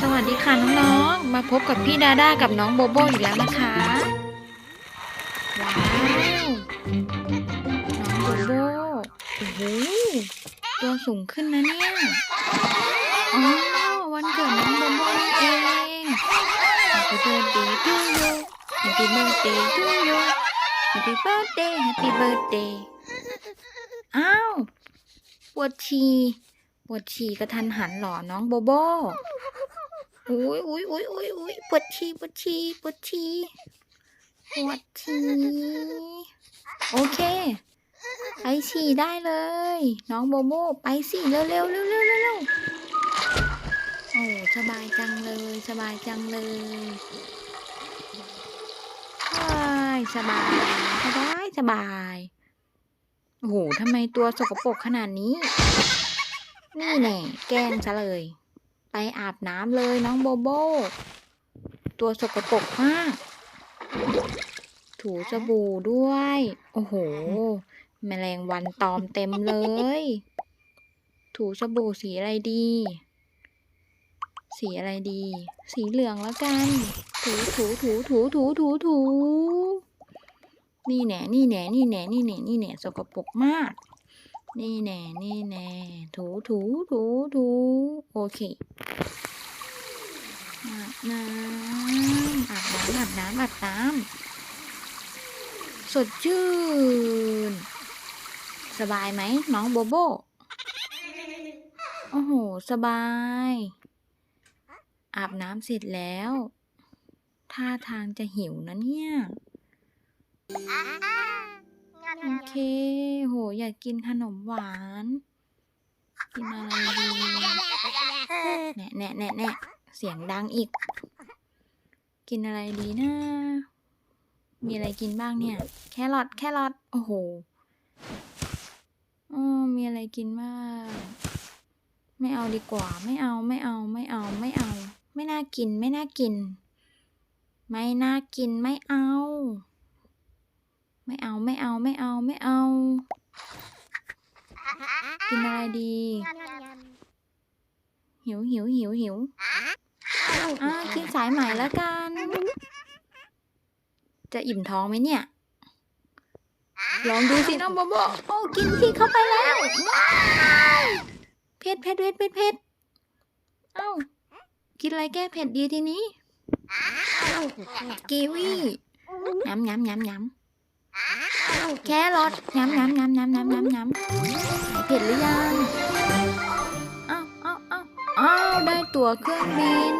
สวัสดีค่ะน้องๆ มาพบกับพี่ดาด้ากับน้องโบโบอีกแล้วนะคะ ว้าว น้องโบโบ โอ้โห ตัวสูงขึ้นนะเนี่ย อ๋อ วันเกิดน้องโบโบนี่เอง Happy birthday to you Happy birthday to you Happy birthday Happy birthday อ้าว ปวดฉี่ ปวดฉี่กระทันหันหรอน้องโบโบ อุ้ยอุ้ยอุ้ยอุ้ยอุ้ยปวดฉี่ปวดฉี่ปวดฉี่ปวดฉี่โอเค ไปฉี่ได้เลย น้องโบโบไปสิเร็วเร็วเร็วเร็วเร็วโอ้สบายจังเลยสบายจังเลยว้ายสบายสบายสบายโอ้โหทำไมตัวสกปรกขนาดนี้ นี่แน่แกล้งซะเลย ไปอาบน้ำเลยน้องโบโบ ตัวสกปรกมาก ถูสบู่ด้วย โอ้โห แมลงวันตอมเต็มเลย ถูสบู่สีอะไรดี สีอะไรดี สีเหลืองแล้วกัน ถูถูถูถูถูถูถูนี่แหน่นี่แหน่นี่แหน่นี่แหน่นี่แหน่สกปรกมาก นี่แน่นี่แน่ถูถูถูถูโอเคอาบน้ำอาบน้ำอาบน้ำอาบน้ำสดชื่น สบายไหมน้องโบโบโอ้โห สบาย อาบน้ำเสร็จแล้ว ท่าทางจะหิวนะเนี่ย โอเค อยากกินขนมหวาน กินอะไรดีแน่แน่แน่แน่เสียงดังอีก กินอะไรดีนะ มีอะไรกินบ้างเนี่ย แครอทแครอทโอ้โหอ๋อมีอะไรกินบ้างไม่เอาดีกว่า ไม่เอาไม่เอาไม่เอาไม่เอา ไม่น่ากินไม่น่ากิน ไม่น่ากินไม่เอา ไม่เอาไม่เอาไม่เอาไม่เอา กินอะไรดี หิวหิวหิวหิวอ่ากินสายใหม่แล้วกัน จะอิ่มท้องไหมเนี่ย ลองดูสิน้องโบโบโอ้กินพี่เข้าไปแล้วว้าวเผ็ดเผ็ดเผ็ดเผ็ดเผ็ดเอ้ากินอะไรแก้เผ็ดดีทีนี้กีวีย้ำย้ำย้ำย้ำ แครอทย้ำย้ำย้ำย้ำย้ำย้ำย้ำหายเผ็ดหรือยังอ้าวอ้าวอ้าวอ้าวได้ตั๋วเครื่องบิน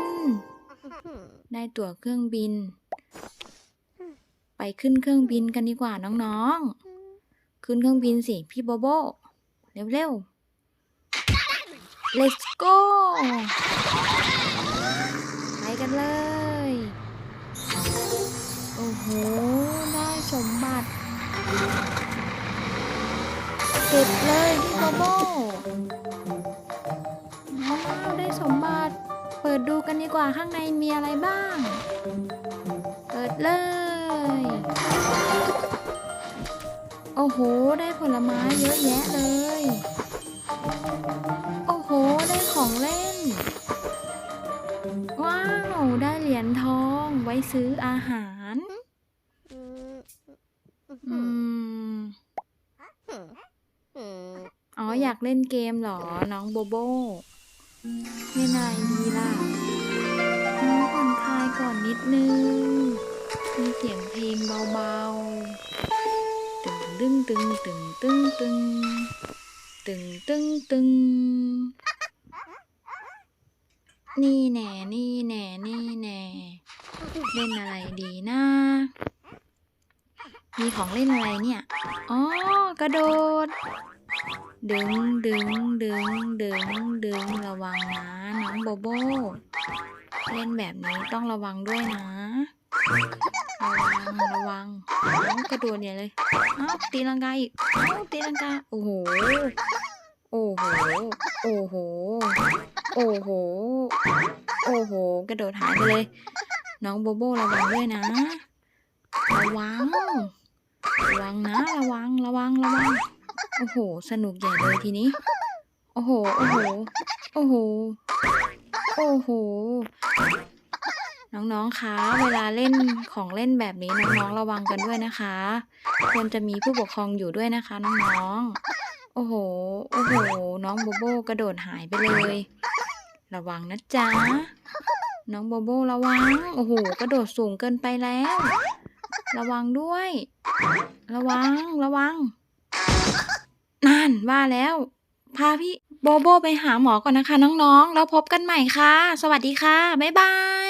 ได้ตั๋วเครื่องบิน ไปขึ้นเครื่องบินกันดีกว่าน้องๆ ขึ้นเครื่องบินสิพี่โบโบเร็วๆ let's go ไปกันเลย โอ้โห สมบัติ เก็บเลยพี่โบโบว้าวได้สมบัติ เปิดดูกันดีกว่าข้างในมีอะไรบ้าง เปิดเลย โอ้โห ได้ผลไม้เยอะแยะเลย โอ้โห ได้ของเล่น ว้าว ได้เหรียญทองไว้ซื้ออาหาร อืม อ๋อ อยากเล่นเกมเหรอ น้องโบโบเล่นอะไรดีล่ะน้องผ่อนคลายก่อนนิดนึง มีเสียงเพลงเบาๆ ตึงตึงตึงตึงตึงตึงตึงตึงตึงนี่แน่ นี่แน่ นี่แน่ เล่นอะไรดีนะ มีของเล่นอะไรเนี่ย อ๋อ กระโดด ดึงดึงดึงดึงดึงระวังนะน้องโบโบ เล่นแบบนี้ต้องระวังด้วยนะ ระวังระวังอ้าวกระโดดเนี่ยเลยอ้าวตีลังกาอีกอ้าวตีลังกา โอ้โห โอ้โห โอ้โห โอ้โห โอ้โห กระโดดหายไปเลย น้องโบโบระวังด้วยนะ ระวัง วังนะ ระวัง ระวัง ระวัง โอ้โห สนุกใหญ่เลยทีนี้ โอ้โห โอ้โห โอ้โห โอ้โห น้องๆ คะ เวลาเล่นของเล่นแบบนี้น้องๆ ระวังกันด้วยนะคะ ควรจะมีผู้ปกครองอยู่ด้วยนะคะน้องๆ โอ้โห โอ้โห น้องโบโบกระโดดหายไปเลย ระวังนะจ๊ะ น้องโบโบระวัง โอ้โห กระโดดสูงเกินไปแล้วระวังด้วย ระวัง ระวัง นั่นว่าแล้ว พาพี่โบโบไปหาหมอก่อนนะคะน้องๆ แล้วพบกันใหม่ค่ะ สวัสดีค่ะ บ๊ายบาย